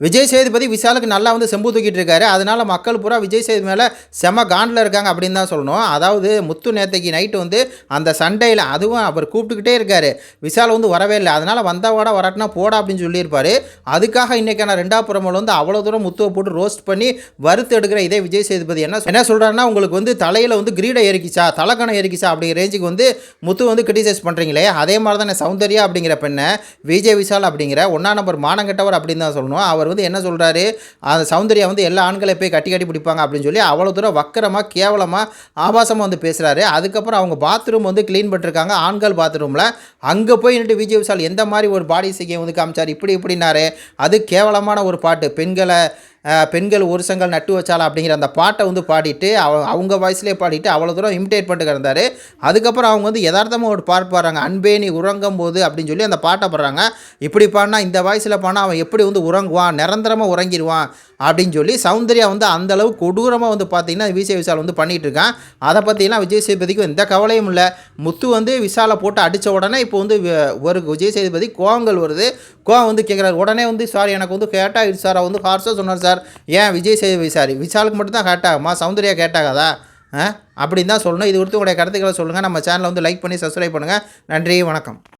விஜய் சேதுபதி விஷாலுக்கு நல்லா வந்து செம்பு தூக்கிட்டு இருக்காரு. அதனால் மக்கள் பூரா விஜய் சேது மேலே செம காண்டில் இருக்காங்க அப்படின்னு தான் சொல்லணும். அதாவது முத்து நேத்தைக்கு நைட்டு வந்து அந்த சண்டையில் அதுவும் அவர் கூப்பிட்டுக்கிட்டே இருக்காரு. விஷால் வந்து வரவே இல்லை. அதனால் வந்தா வராட்டினா போடா அப்படின்னு சொல்லியிருப்பாரு. அதுக்காக இன்றைக்கான ரெண்டாவது புறமல் வந்து அவ்வளோ தூரம் முத்துவை போட்டு ரோஸ்ட் பண்ணி வறுத்து எடுக்கிற இதே விஜய் சேதுபதி என்ன என்ன சொல்கிறாருன்னா உங்களுக்கு வந்து தலையில் வந்து கிரீடை ஏறிக்கிச்சா தலைக்கணம் ஏறிக்கிச்சா அப்படிங்கிற ரேஞ்சுக்கு வந்து முத்து வந்து கிரிட்டிசைஸ் பண்ணுறீங்களே அதே மாதிரி தான் சௌந்தர்யா அப்படிங்கிற பெண்ணை விஜய் விஷால் அப்படிங்கிற ஒன்றா நம்பர் மானங்கெட்டவர் அப்படின்னு தான் சொல்லணும். அவர் அவர் வந்து என்ன சொல்கிறாரு அந்த சௌந்தர்யா வந்து எல்லா ஆண்களை போய் கட்டி கட்டி பிடிப்பாங்க அப்படின்னு சொல்லி அவ்வளோ தூரம் வக்கரமாக கேவலமாக ஆபாசமாக வந்து பேசுகிறாரு அதுக்கப்புறம் அவங்க பாத்ரூம் வந்து க்ளீன் பண்ணிருக்காங்க. ஆண்கள் பாத்ரூமில் அங்கே போய் நின்று விஜய் விஷால் எந்த மாதிரி ஒரு பாடி சிக்கை வந்து காமிச்சார்? இப்படி இப்படின்னாரு. அது கேவலமான ஒரு பாட்டு. பெண்களை பெண்கள் ஒரு சங்கல் நட்டு வச்சாலா அப்படிங்கிற அந்த பாட்டை வந்து பாடிட்டு அவ அவங்க வாய்ஸ்லேயே பாடிட்டு அவ்வளோ தூரம் இமிட்டேட் பண்ணிட்டு கிடந்தார். அதுக்கப்புறம் அவங்க வந்து யதார்த்தமாக ஒரு பாட்டு பாடுறாங்க. அன்பே நீ உறங்கும் போது அப்படின்னு சொல்லி அந்த பாட்டை பாடுறாங்க. இப்படி பாடினா இந்த வாய்ஸில் பாடினா அவன் எப்படி வந்து உறங்குவான்? நிரந்தரமாக உறங்கிடுவான் அப்படின்னு சொல்லி சௌந்தர்யா வந்து அந்த அளவு கொடூரமாக வந்து பார்த்திங்கன்னா விஜய் விசால் வந்து பண்ணிகிட்டு இருக்கான். அதை பற்றிலாம் விஜய் சேதுபதிக்கு எந்த கவலையும் இல்லை. முத்து வந்து விசாலை போட்டு அடித்த உடனே இப்போ வந்து ஒரு விஜய் சேதுபதி கோவங்கள் வருது. கோவம் வந்து கேட்குறாரு உடனே வந்து சார் எனக்கு வந்து கேட்டால் சார் வந்து ஹார்ஸாக சொன்னார் சார். ஏன் விஜய் சேதுபதி சார் விஷாலுக்கு மட்டும் தான் ஆகுமா? சௌந்தர்யா கேட்டாகாதா ஆ? அப்படின்னு தான் சொல்லணும். இது குறித்து உங்களுடைய கருத்துக்களை சொல்லுங்கள் நம்ம சேனலை வந்து லைக் பண்ணி சப்ஸ்கிரைப் பண்ணுங்கள் நன்றி வணக்கம்.